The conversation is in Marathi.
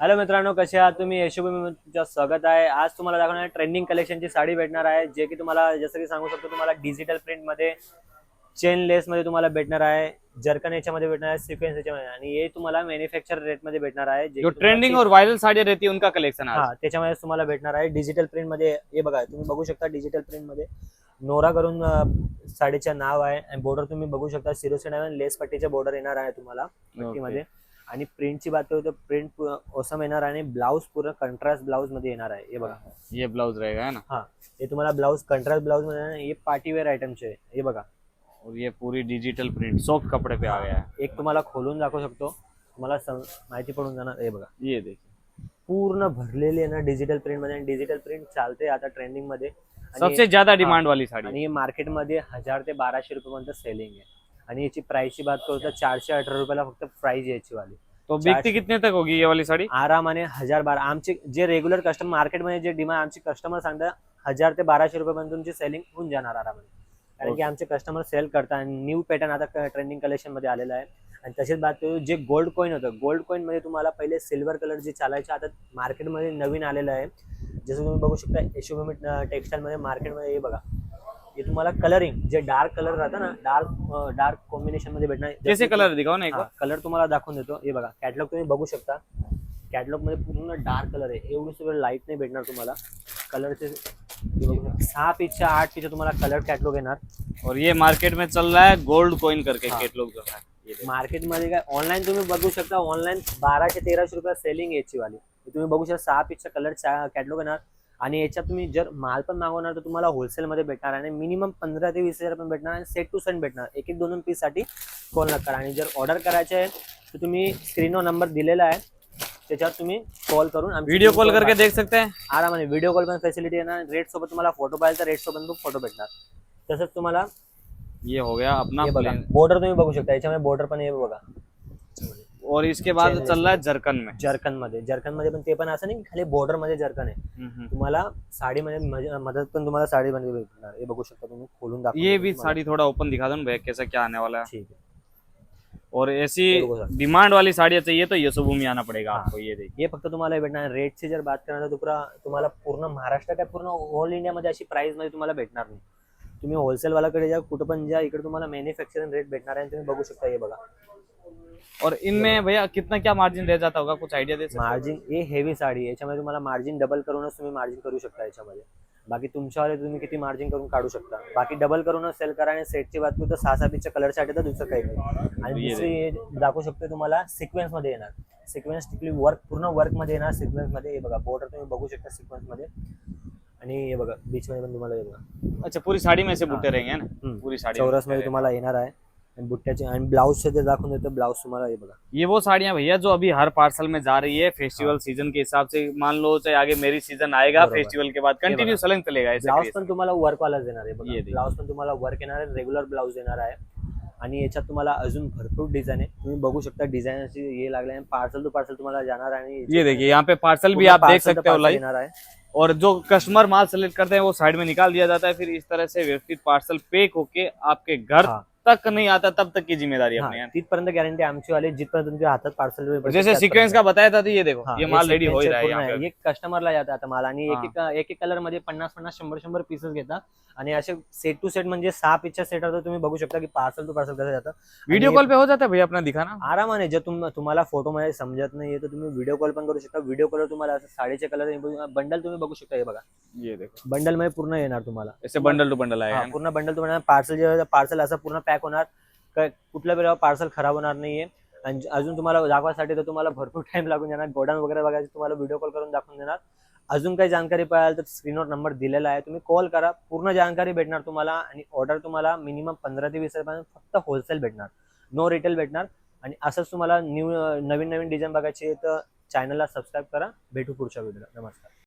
हॅलो मित्रांनो कसे आहात तुम्ही? यशोभूमी तुमचं स्वागत आहे. आज तुम्हाला दाखवणार ट्रेंडिंग कलेक्शनची साडी भेटणार आहे जे की तुम्हाला जसं की सांगू शकतो तुम्हाला डिजिटल प्रिंटमध्ये चेन लेस मध्ये तुम्हाला भेटणार आहे जर्कन याच्यामध्ये भेटणार आहे सिक्वेन्स याच्यामध्ये. आणि हे तुम्हाला मॅन्युफॅक्चर रेटमध्ये भेटणार आहे जे ट्रेंडिंग और वायरल साड़ी रहती है उनका कलेक्शन हा त्याच्यामध्ये तुम्हाला भेटणार आहे. डिजिटल प्रिंटमध्ये हे बघा तुम्ही बघू शकता डिजिटल प्रिंटमध्ये. नोरा करून साडीचं नाव आहे. आणि बॉर्डर तुम्ही बघू शकता सिरोसेड लेस पट्टीचे बॉर्डर येणार आहे तुम्हाला पट्टीमध्ये. आणि प्रिंटची बात करू तर प्रिंट ओसम येणार आणि ब्लाऊज पूर्ण कंट्रास्ट ब्लाऊजमध्ये येणार आहे. हे बघा. ये ब्लाउज रहेगा है ना? हा. हे तुम्हाला ब्लाऊज कंट्रास्ट ब्लाऊजमध्ये येणार आहे. हे पार्टीवेअर आयटमचे हे बघा. और ये पूरी डिजिटल प्रिंट सॉफ्ट कपड़े पे आ गया है. एक तुम्हाला खोलून दाखवू शकतो. तुम्हाला माहिती पडून जाणार. हे बघा. ये देखिए. पूर्ण भरलेली आहे ना डिजिटल प्रिंटमध्ये आणि डिजिटल प्रिंट चालते आता ट्रेंडिंगमध्ये. सबसे ज्यादा डिमांड वाली साड़ी. आणि मार्केटमध्ये हजार ते बाराशे रुपयेपर्यंत सेलिंग आहे. आणि याची प्राइसची बात करू तर चारशे अठरा रुपयाला फक्त प्राइस याची वाली तो बिकती कितने तक होगी ये वाली साड़ी? आरामाने हजार बारा. आमचे जे रेग्युलर कस्टमर मार्केटमध्ये जे डिमांड आमचे कस्टमर सांगतात हजार ते बाराशे रुपयापर्यंत तुमची सेलिंग होऊन जाणार आरामाने. कारण की. आमचे कस्टमर सेल करतात न्यू पॅटर्न आता ट्रेंडिंग कलेक्शनमध्ये आलेलं आहे. आणि तसेच बात करू जे गोल्ड कॉईन होतं गोल्ड कॉईन मध्ये तुम्हाला पहिले सिल्वर कलर जे चालायचे आता मार्केटमध्ये नवीन आलेलं आहे. जसं तुम्ही बघू शकता यशोभूमी टेक्सटाईल मध्ये मार्केटमध्ये हे बघा. हे तुम्हाला कलरिंग जे डार्क कलर राहतं ना डार्क डार्क कॉम्बिनेशनमध्ये भेटणार. कैसे कलर दिखाओ ना एक? बार कलर तुम्हाला दाखवून देतो. हे बघा कॅटलॉग तुम्ही बघू शकता. कॅटलॉगमध्ये पूर्ण डार्क कलर आहे. एवढी सगळं लाइट नाही भेटणार तुम्हाला. कलरचे सहा पीसच्या आठ पीसच्या तुम्हाला कलर कॅटलॉग येणार. और ये मार्केट में चल रहा है गोल्ड कॉइन करके हाँ। कैटलॉग जो है। ये देखो। मार्केटमध्ये काय ऑनलाईन तुम्ही बघू शकता ऑनलाईन बाराशे तेराशे रुपये सेलिंग याची वाली. तुम्ही बघू शकता सहा पीसच्या कलर कॅटलॉग येणार. आणि याच्यात तुम्ही जर माल पण मागवणार तर तुम्हाला होलसेल मध्ये भेटणार आणि मिनिमम पंधरा ते वीस हजार पण भेटणार आणि सेट टू सेट भेटणार. एक एक दोन दोन पीससाठी कॉल नका आणि जर ऑर्डर करायचे आहे तर तुम्ही स्क्रीनवर नंबर दिलेला आहे त्याच्यावर तुम्ही कॉल करून team कॉल करके देख सकते हैं? आरामाने व्हिडिओ कॉल पण फॅसिलिटी येणार रेट सोबत तुम्हाला फोटो पाहिजे तर रेट सोबत फोटो भेटणार. तसंच तुम्हाला ये हो गया अपना बघा। बॉर्डर तुम्ही बघू शकता. याच्यामध्ये बॉर्डर पण हे बघा. और इसके बाद चल रहा है जरकन में। जर्कनमध्ये जर्कनमध्ये पण ते पण असं नाही की खाली बॉर्डरमध्ये जर्कन आहे। तुम्हाला साडीमध्ये मज- मदत पण तुम्हाला साडीमध्ये भेटणार. हे बघू शकता तुम्ही खोलून ये भी. साड़ी थोड़ा ओपन दिखा दो ना भैया कैसा क्या आने वाला है. ठीक आहे. और ऐसी ये। डिमांड वाली साड़ियाँ चाहिए तो यशोभूमि आना पड़ेगा हाँ। आपको ये देखिए। हे फक्त तुम्हाला हे भेटणार रेटची जर बात करणार तर तुला तुम्हाला पूर्ण महाराष्ट्र काय पूर्ण ऑल इंडियामध्ये अशी प्राइसमध्ये तुम्हाला भेटणार नाही. तुम्ही होलसेल वाल्याकडे जा कुठं पण जा इकडे तुम्हाला मॅन्युफॅक्चरिंग रेट भेटणार आहे तुम्ही बघू शकता हे बघा. और इनमें भैया कितना क्या मार्जिन रह जाता होगा? कुछ आइडिया दे सकते हो? मार्जिन हे हेवी साडी आहे याच्यामध्ये तुम्हाला मार्जिन डबल करूनच तुम्ही मार्जिन करू शकता याच्यामध्ये. बाकी तुमच्यावाले तुम्ही किती मार्जिन करून काढू शकता. बाकी डबल करूनच सेल करा आणि सेटची बात करू तर सहा सहा पीसच्या कलरसाठी तर दुसरं काही नाही. आणि ये दुसरी हे दाखवू शकतो तुम्हाला सिक्वेन्समध्ये येणार. सिक्वेन्स टिकली वर्क पूर्ण वर्कमध्ये येणार सिक्वेन्समध्ये. हे बघा बॉर्डर तुम्ही बघू शकता सिक्वेन्समध्ये. आणि हे बघा बीच मध्ये पण तुम्हाला हे अच्छा पूरी साड़ी में से बूटे हाँ। रहेंगे ना. पूरी साड़ी. चौरसमध्ये। तुम्हाला येणार आहे. आणि बुट्ट्याचे आणि ब्लाऊज जर दाखवून देतो ब्लाऊज तुम्हाला हे बघा ये वो साड़ियाँ भैया जो अभी हर पार्सल में जा रही है फेस्टिवल सीज़न के हिसाब से मान लो चाहे आगे मेरी सीज़न आएगा बरोबर. फेस्टिवल के बाद कंटिन्यू. सलंग चलेगा ऐसे ब्लाऊज craze. पण तुम्हाला वर्क वालाच येणार आहे बघा ये देखिए. ब्लाऊज पण तुम्हाला वर्क येणार आहे रेग्युलर ब्लाऊज येणार आहे आणि याच्यात तुम्हाला अजून भरपूर डिझाईन आहे तुम्ही बघू शकता डिझाईन अशी हे लागले आणि पार्सल टू पार्सल तुम्हाला जाणार आहे आणि ये देखिए यहाँ पे पार्सल भी पूर्ण आप देख parcel to सकते हो parcel लाइव येणार आहे और जो कस्टमर माल सेलेक्ट करते हैं वो साइड में निकाल दिया जाता है फिर इस तरह से व्यवस्थित पार्सल पैक होके आपके घर हाँ. तक नहीं आता तब तक की जिम्मेदारी हा, अपनी तिथपर्यंत गॅरंटी आमची वाली जिथपर्यंत तुमच्या हातात पार्सल जैसे सीक्वेंस का बताया था तो ये देखो ये माल रेडी हो ही रहा है आहे एक कस्टमरला जातं आता माल आणि एक. एक कलरमध्ये पन्नास पन्नास शंभर शंभर पीसेस घेतात. आणि असे सेट टू सेट म्हणजे सहा पीसच्या सेट तर तुम्ही बघू शकता की पार्सल टू पार्सल कसं जातं. आणि कॉल पे हो जाता भैया अपना दिखाना? आरामाने जर तुम तुम्हाला फोटो मध्ये समजत नाहीये तर तुम्ही व्हिडिओ कॉल पण करू शकता. व्हिडिओ कॉल तुम्हाला असं साडीचे कलर बंडल तुम्ही बघू शकता हे बघा. ये देखो. बंडलमध्ये पूर्ण येणार तुम्हाला. बंडल टू बंडल आएगा हा, पूर्ण बंडल तुम्हाला पार्सल जे पार्सल असं पूर्ण पॅक होणार. काय कुठल्या वेळेला पार्सल खराब होणार नाहीये. आणि अजून तुम्हाला दाखवायसाठी तर तुम्हाला भरपूर टाइम लागून जाणार. गोडाऊन वगैरे बघायचं तुम्हाला व्हिडिओ कॉल करून दाखवून देणार. अजून काही जानकारी पाहिजे तर स्क्रीनवर नंबर दिलेला आहे. तुम्ही कॉल करा. पूर्ण जानकारी भेटणार तुम्हाला आणि ऑर्डर तुम्हाला मिनिमम पंधरा ते वीस रुपयापर्यंत फक्त होलसेल भेटणार. नो रिटेल भेटणार. आणि असंच तुम्हाला न्यू नवीन नवीन डिझाईन बघायची आहे तर चॅनलला सबस्क्राईब करा. भेटू पुढच्या व्हिडिओला नमस्कार.